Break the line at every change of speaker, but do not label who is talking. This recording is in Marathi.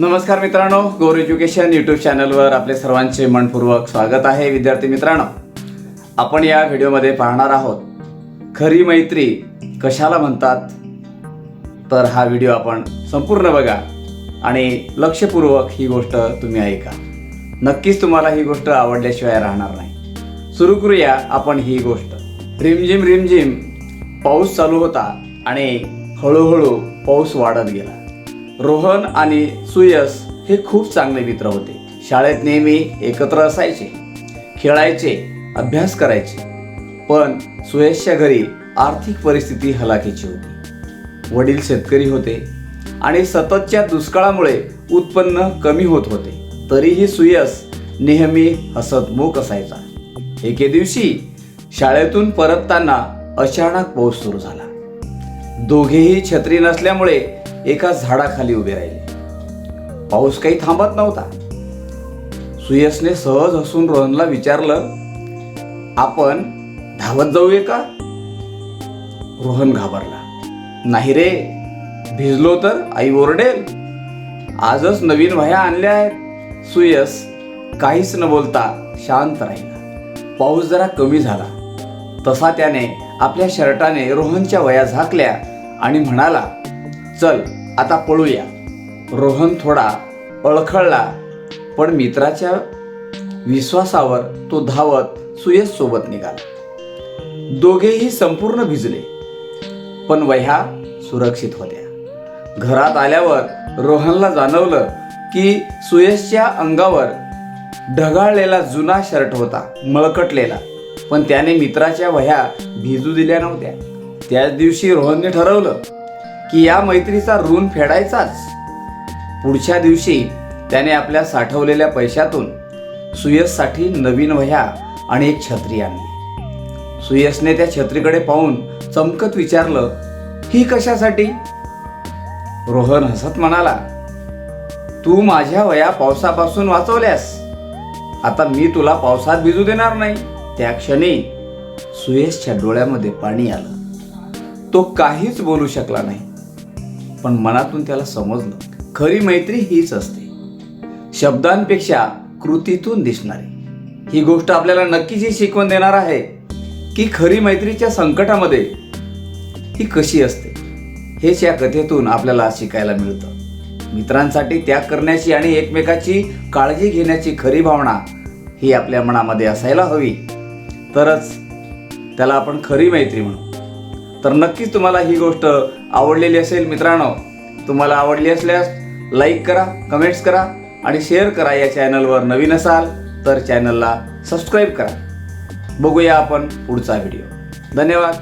नमस्कार मित्रांनो गोर एज्युकेशन यूट्यूब चॅनलवर आपले सर्वांचे मनपूर्वक स्वागत आहे विद्यार्थी मित्रांनो. आपण या व्हिडिओमध्ये पाहणार आहोत खरी मैत्री कशाला म्हणतात? तर हा व्हिडिओ आपण संपूर्ण बघा आणि लक्षपूर्वक ही गोष्ट तुम्ही ऐका. नक्कीच तुम्हाला ही गोष्ट आवडल्याशिवाय राहणार नाही. सुरू करूया आपण ही गोष्ट. रिमझिम रिमझिम पाऊस चालू होता आणि हळूहळू पाऊस वाढत गेला. रोहन आणि सुयस हे खूप चांगले मित्र होते. शाळेत नेहमी एकत्र असायचे खेळायचे अभ्यास करायचे. पण सुयशच्या घरी आर्थिक परिस्थिती हलाखीची होती. वडील शेतकरी होते आणि सततच्या दुष्काळामुळे उत्पन्न कमी होत होते. तरीही सुयस नेहमी हसतमुख असायचा. एके दिवशी शाळेतून परतताना अचानक पाऊस सुरू झाला. दोघेही छत्री नसल्यामुळे एका झाडाखाली उभे राहिले. पाऊस काही थांबत नव्हता. सुयसने सहज हसून रोहनला विचारलं आपण धावत जाऊया का? रोहन घाबरला. नाही रे भिजलो तर आई ओरडेल. आजच नवीन वह्या आणल्या आहेत. सुयस काहीच न बोलता शांत राहिला. पाऊस जरा कमी झाला. तसा त्याने आपल्या शर्टाने रोहनच्या वया झाकल्या आणि म्हणाला चल आता पळूया. रोहन थोडा अळखळला पण मित्राच्या विश्वासावर तो धावत सुयश सोबत निघाला. दोघेही संपूर्ण भिजले पण वह्या सुरक्षित होत्या. घरात आल्यावर रोहनला जाणवलं की सुयशच्या अंगावर ढगाळलेला जुना शर्ट होता मळकटलेला. पण त्याने मित्राच्या वह्या भिजू दिल्या नव्हत्या. त्याच दिवशी रोहनने ठरवलं की या मैत्रीचा ऋण फेडायचाच? पुढच्या दिवशी त्याने आपल्या साठवलेल्या पैशातून सुयशसाठी नवीन वह्या आणि एक छत्री आणली. सुयशने त्या छत्रीकडे पाहून चमकत विचारलं ही कशासाठी? रोहन हसत म्हणाला तू माझ्या वया पावसापासून वाचवल्यास. आता मी तुला पावसात भिजू देणार नाही. त्या क्षणी सुयशच्या डोळ्यामध्ये पाणी आलं. तो काहीच बोलू शकला नाही. पण मनातून त्याला समजलं खरी मैत्री हीच असते. शब्दांपेक्षा कृतीतून दिसणारी. ही गोष्ट आपल्याला नक्कीच ही शिकवण देणार आहे की खरी मैत्रीच्या संकटामध्ये ही कशी असते. हेच या कथेतून आपल्याला शिकायला मिळतं. मित्रांसाठी त्याग करण्याची आणि एकमेकाची काळजी घेण्याची खरी भावना ही आपल्या मनामध्ये असायला हवी. तरच त्याला आपण खरी मैत्री म्हणू. तर नक्कीच तुम्हाला ही गोष्ट आवडलेली असेल मित्रांनो. तुम्हाला आवडली असल्यास लाईक करा कमेंट्स करा आणि शेअर करा या चॅनलवर नवीन असाल तर चॅनलला सबस्क्राईब करा. बघूया आपण पुढचा व्हिडिओ धन्यवाद.